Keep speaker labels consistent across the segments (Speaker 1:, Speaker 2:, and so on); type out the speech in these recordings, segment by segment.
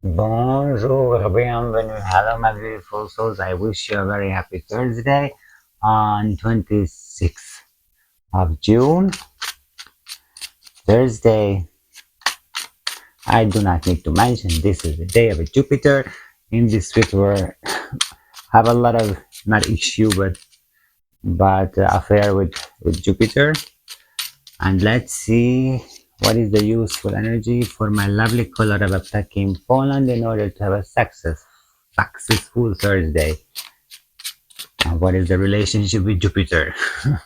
Speaker 1: Bonjour, bienvenue. Hello, my beautiful souls. I wish you a very happy Thursday on 26th of June. Thursday. I do not need to mention this is the day of Jupiter. In this week, we have a lot of not issue, but but affair with with Jupiter. And let's see what is the useful energy for my lovely color of attacking Poland in order to have a success, successful Thursday? And what is the relationship with Jupiter?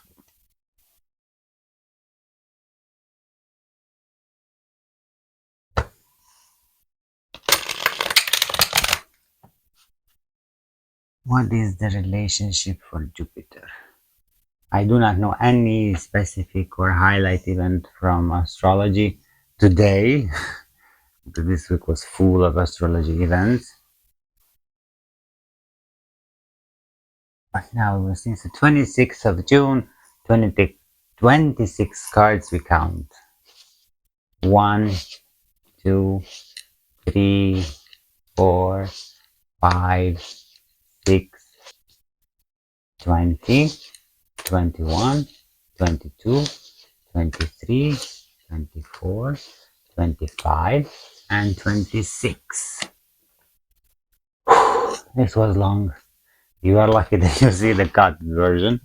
Speaker 1: what is the relationship for Jupiter? I do not know any specific or highlight event from astrology today, this week was full of astrology events. But now, since the 26th of June, 20, 26 cards we count. One, two, three, four, five, six, twenty. 21, 22, 23, 24, 25, and 26. this was long. You are lucky that you see the cut version.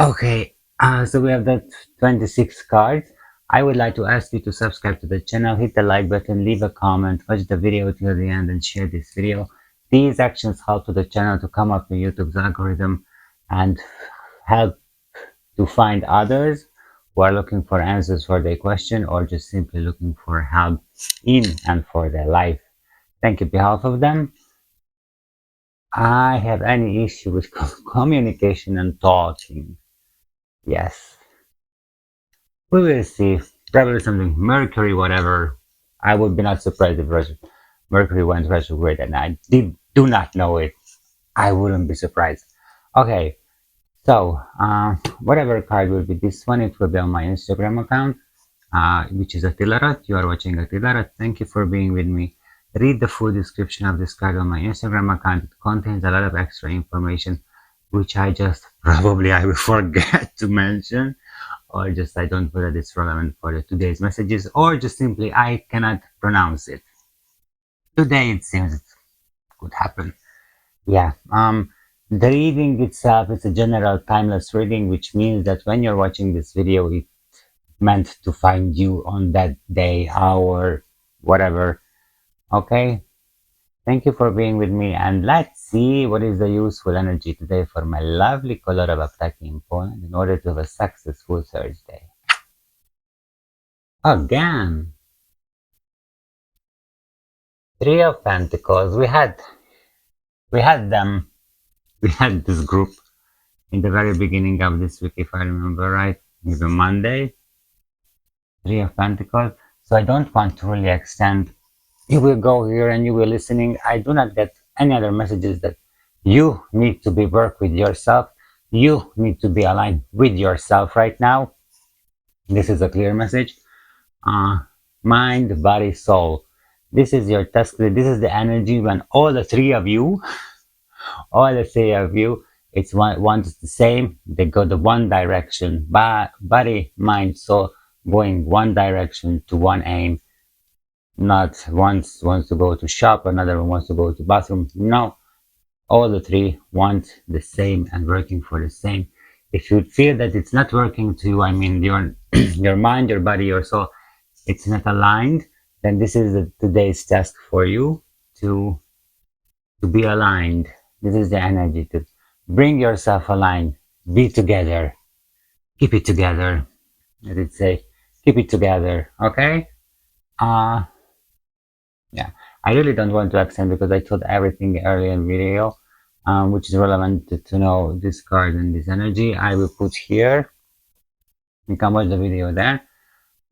Speaker 1: Okay, uh, so we have the 26 cards. I would like to ask you to subscribe to the channel, hit the like button, leave a comment, watch the video till the end and share this video. These actions help to the channel to come up in YouTube's algorithm and help to find others who are looking for answers for their question or just simply looking for help in and for their life. Thank you behalf of them. I have any issue with communication and talking. Yes. We will see. Probably something Mercury, whatever. I would be not surprised if Mercury went retrograde and I did, do not know it. I wouldn't be surprised. Okay, so uh, whatever card will be this one, it will be on my Instagram account, uh, which is Atilarot. You are watching Atilarot. Thank you for being with me. Read the full description of this card on my Instagram account. It contains a lot of extra information, which I just probably I will forget to mention, or just I don't feel that it's relevant for today's messages, or just simply I cannot pronounce it. Today it seems it could happen. Yeah. Um the reading itself is a general timeless reading, which means that when you're watching this video, it meant to find you on that day, hour, whatever. Okay? Thank you for being with me, and let's see what is the useful energy today for my lovely color of attacking in Poland in order to have a successful Thursday. Again, Three of Pentacles. We had we had them we had this group in the very beginning of this week, if I remember right, maybe Monday, Three of Pentacles. So I don't want to really extend. You will go here and you will listening. I do not get any other messages that you need to be work with yourself. You need to be aligned with yourself right now. This is a clear message. Uh, mind, body, soul. This is your task. This is the energy when all the three of you all the three of you it's one one's the same. They go the one direction. Body mind soul going one direction to one aim. Not once wants to go to shop another one wants to go to bathroom. No. All the three want the same and working for the same. If you feel that it's not working to you i mean your your mind your body your soul it's not aligned then this is the, today's task for you to to be aligned this is the energy to bring yourself aligned, be together, keep it together. I did say, keep it together, okay? Uh, yeah, I really don't want to accent because I told everything earlier in video, um, which is relevant to, to know this card and this energy. I will put here. You can watch the video there.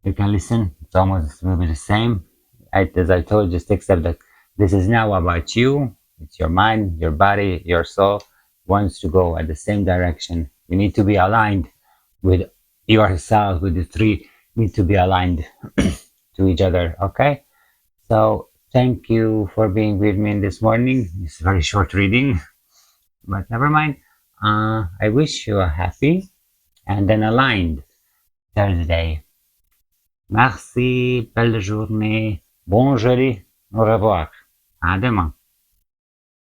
Speaker 1: You can listen. It's almost will be the same. I, as I told, just accept that this is now about you it's your mind, your body, your soul wants to go at the same direction. You need to be aligned with yourself, with the three need to be aligned to each other. Okay. So Thank you for being with me this morning. It's a very short reading, but never mind. Uh, I wish you a happy and an aligned Thursday. Merci, belle journée, bon jeudi, au revoir. À demain.